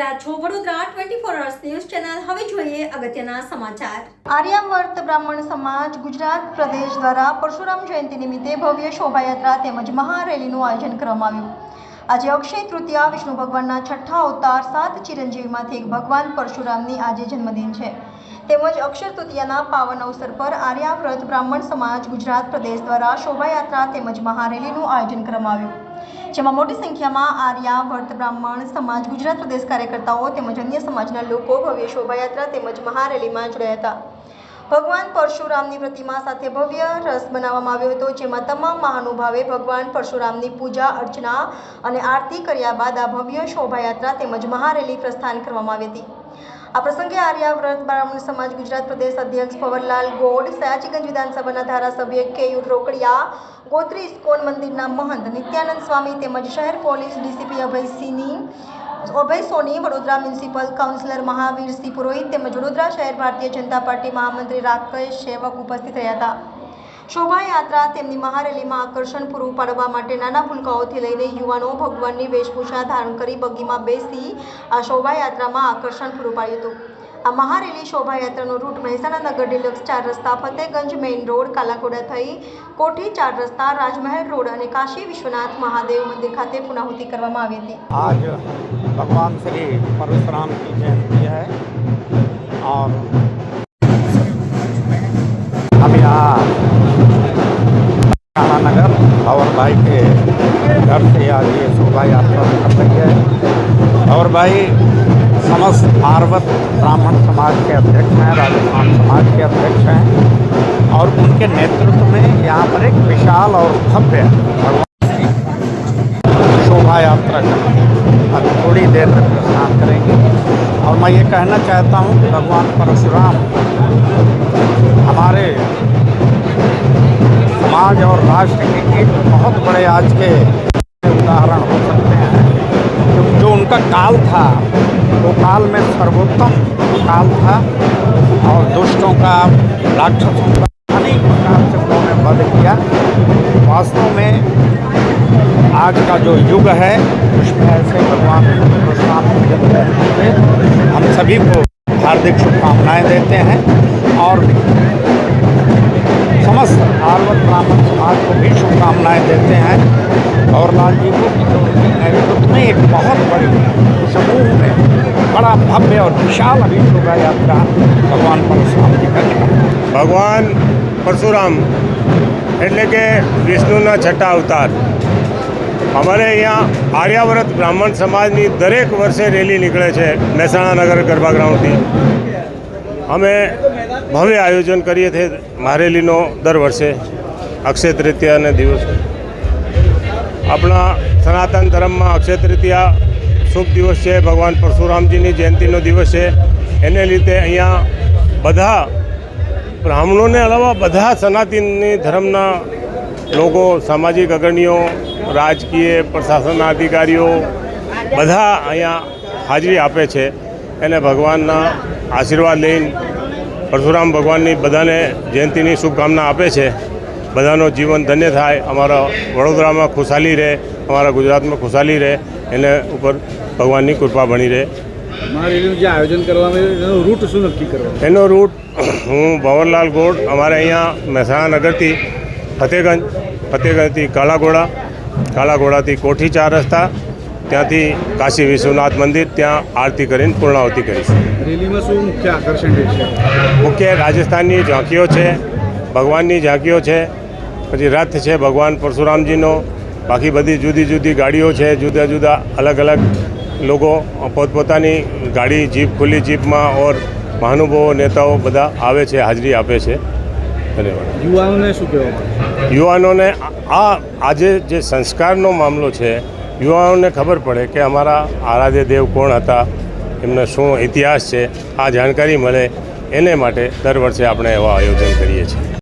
રહ્યા છો. Vadodara twenty four hours news channel હવે જોઈએ અગત્યના સમાચાર. આર્યાવર્ત બ્રાહ્મણ સમાજ ગુજરાત પ્રદેશ દ્વારા પરશુરામ જયંતિ નિમિત્તે ભવ્ય શોભાયાત્રા તેમજ મહારેલીનું આયોજન કરવામાં આવ્યું. આજે અક્ષય તૃતીયા, વિષ્ણુ ભગવાનના છઠ્ઠા અવતાર, સાત ચિરંજીવીમાંથી એક ભગવાન પરશુરામની આજે જન્મદિન છે. તેમજ અક્ષર તૃતીયાના પાવન અવસર પર આર્યાવ્રત બ્રાહ્મણ સમાજ ગુજરાત પ્રદેશ દ્વારા શોભાયાત્રા તેમજ મહારેલીનું આયોજન કરવામાં આવ્યું. જેમાં મોટી સંખ્યામાં આર્યા, વર્ત બ્રાહ્મણ, સમાજ, ગુજરાત પ્રદેશ કાર્યકર્તાઓ તેમજ અન્ય સમાજના લોકો ભવ્ય શોભાયાત્રા તેમજ મહારેલીમાં જોડાયા હતા. ભગવાન પરશુરામની પ્રતિમા સાથે ભવ્ય રસ બનાવવામાં આવ્યો હતો, જેમાં તમામ મહાનુભાવે ભગવાન પરશુરામની પૂજા, અર્ચના અને આરતી કર્યા બાદ આ ભવ્ય શોભાયાત્રા તેમજ મહારેલી પ્રસ્થાન કરવામાં આવી હતી. આ પ્રસંગે આર્યાવ્રત બ્રાહ્મણ સમાજ, ગુજરાત પ્રદેશ અધ્યક્ષ પવનલાલ ગોડ, સયાજીગંજ વિધાનસભાના ધારાસભ્ય કેયુર રોકડિયા ગોત્રી ઇસ્કોન મંદિરના મહંત નિત્યાનંદ સ્વામી તેમજ શહેર પોલીસ ડીસીપી અભયસિંહની અભય સોની, વડોદરા મ્યુનિસિપલ કાઉન્સિલર મહાવીરસિંહ પુરોહિત તેમજ વડોદરા શહેર ભારતીય જનતા પાર્ટી મહામંત્રી રાકેશ સેવક ઉપસ્થિત રહ્યા હતા. શોભાયાત્રા તેમની મહારેલીમાં આકર્ષણ પૂરું પાડવા માટે નાના ભૂલકાઓથી લઈને યુવાનો ભગવાનની વેશભૂષા ધારણ કરી બગીમાં બેસી આ શોભાયાત્રામાં આકર્ષણ પૂરું પાડ્યું હતું. આ મહારેલી શોભાયાત્રાનો રૂટ મહેસાણા નગર ડિલક્સ ચાર રસ્તા, ફતેગંજ મેઇન રોડ, કાલાકોડા થઈ કોઠી ચાર રસ્તા, રાજમહેલ રોડ અને કાશી વિશ્વનાથ મહાદેવ મંદિર ખાતે પુનાહુતિ કરવામાં આવી હતી. આજ ભગવાન શ્રી પરશુરામ જયંતિ भाई के घर से आज ये शोभा यात्रा कर रही है। और भाई, समस्त आर्वत ब्राह्मण समाज के अध्यक्ष हैं, राजस्थान समाज के अध्यक्ष हैं, और उनके नेतृत्व में यहाँ पर एक विशाल और भव्य भगवान शोभा यात्रा करके अब थोड़ी देर में प्रस्थान करेंगे। और मैं ये कहना चाहता हूँ कि भगवान परशुराम हमारे समाज और राष्ट्र के एक बहुत बड़े आज के उदाहरण हो सकते हैं। जो उनका काल था, वो काल में सर्वोत्तम काल था और दुष्टों का, राक्षसों का अनेक प्रकार से उन्होंने वध किया। वास्तव में आज का जो युग है, उसमें ऐसे भगवान जन्मदिन हम सभी को हार्दिक शुभकामनाएँ देते हैं और समस्त आर्वत ब्राह्मण समाज को भी शुभकामनाएं देते हैं और लाल जी को कि जो उनके नेतृत्व में एक बहुत बड़ी समूह में बड़ा भव्य और विशाल अभी शोभा यात्रा भगवान परशुराम जी का निकला ભગવાન પરશુરામ એટલે કે વિષ્ણુના છઠ્ઠા અવતાર અમારે અહીંયા આર્યાવ્રત બ્રાહ્મણ સમાજની દરેક વર્ષે રેલી નીકળે છે મહેસાણા નગર ગરબા ગ્રાઉન્ડથી અમે ભવ્ય આયોજન કરીએ છીએ મારેલીનો દર વર્ષે અક્ષય તૃતીયાના દિવસે. આપણા સનાતન ધર્મમાં અક્ષય તૃતીયા શુભ દિવસ છે, ભગવાન પરશુરામજીની જયંતિનો દિવસ છે. એને લીધે અહીંયા બધા બ્રાહ્મણોને અલાવા બધા સનાતનની ધર્મના લોકો, સામાજિક અગ્રણીઓ, રાજકીય પ્રશાસનના અધિકારીઓ બધા અહીંયા હાજરી આપે છે. એને ભગવાનના આશીર્વાદ લઈને પરશુરામ ભગવાનની બધાને જયંતિની શુભકામના આપે છે. બધાનો જીવન ધન્ય થાય અમારા વડોદરામાં ખુશાલી રહે અમારા ગુજરાતમાં ખુશાલી રહે એને ઉપર ભગવાનની કૃપા બની રહે. જે આયોજન કરવામાં એનો રૂટ શું નક્કી કરવા એનો રૂટ હું ભવનલાલ ગોળ અમારે અહીંયા મહેસાણા નગરથી ફતેગંજ ફતેગંજથી કાલાઘોડા કાલાઘોડાથી કોઠી ચાર રસ્તા ત્યાંથી કાશી વિશ્વનાથ મંદિર ત્યાં આરતી કરીને પૂર્ણાવતી કરીશું રેલીમાં શું મુખ્ય આકર્ષણ રહેશે મુખ્ય રાજસ્થાનની ઝાંકીઓ છે ભગવાનની ઝાંકીઓ છે પછી રથ છે ભગવાન પરશુરામજીનો બાકી બધી જુદી જુદી ગાડીઓ છે જુદા જુદા અલગ અલગ લોકો પોતપોતાની ગાડી જીપ ખુલ્લી જીપમાં ઓર મહાનુભાવો નેતાઓ બધા આવે છે હાજરી આપે છે. ધન્યવાદ. યુવાનોને શું કહેવા યુવાનોને આ આજે જે સંસ્કારનો મામલો છે યુવાનોને ખબર પડે કે અમારા આરાધ્ય દેવ કોણ હતા, એમનો શું ઇતિહાસ છે, આ જાણકારી મળે, એને માટે દર વર્ષે આપણે એવા આયોજન કરીએ છીએ.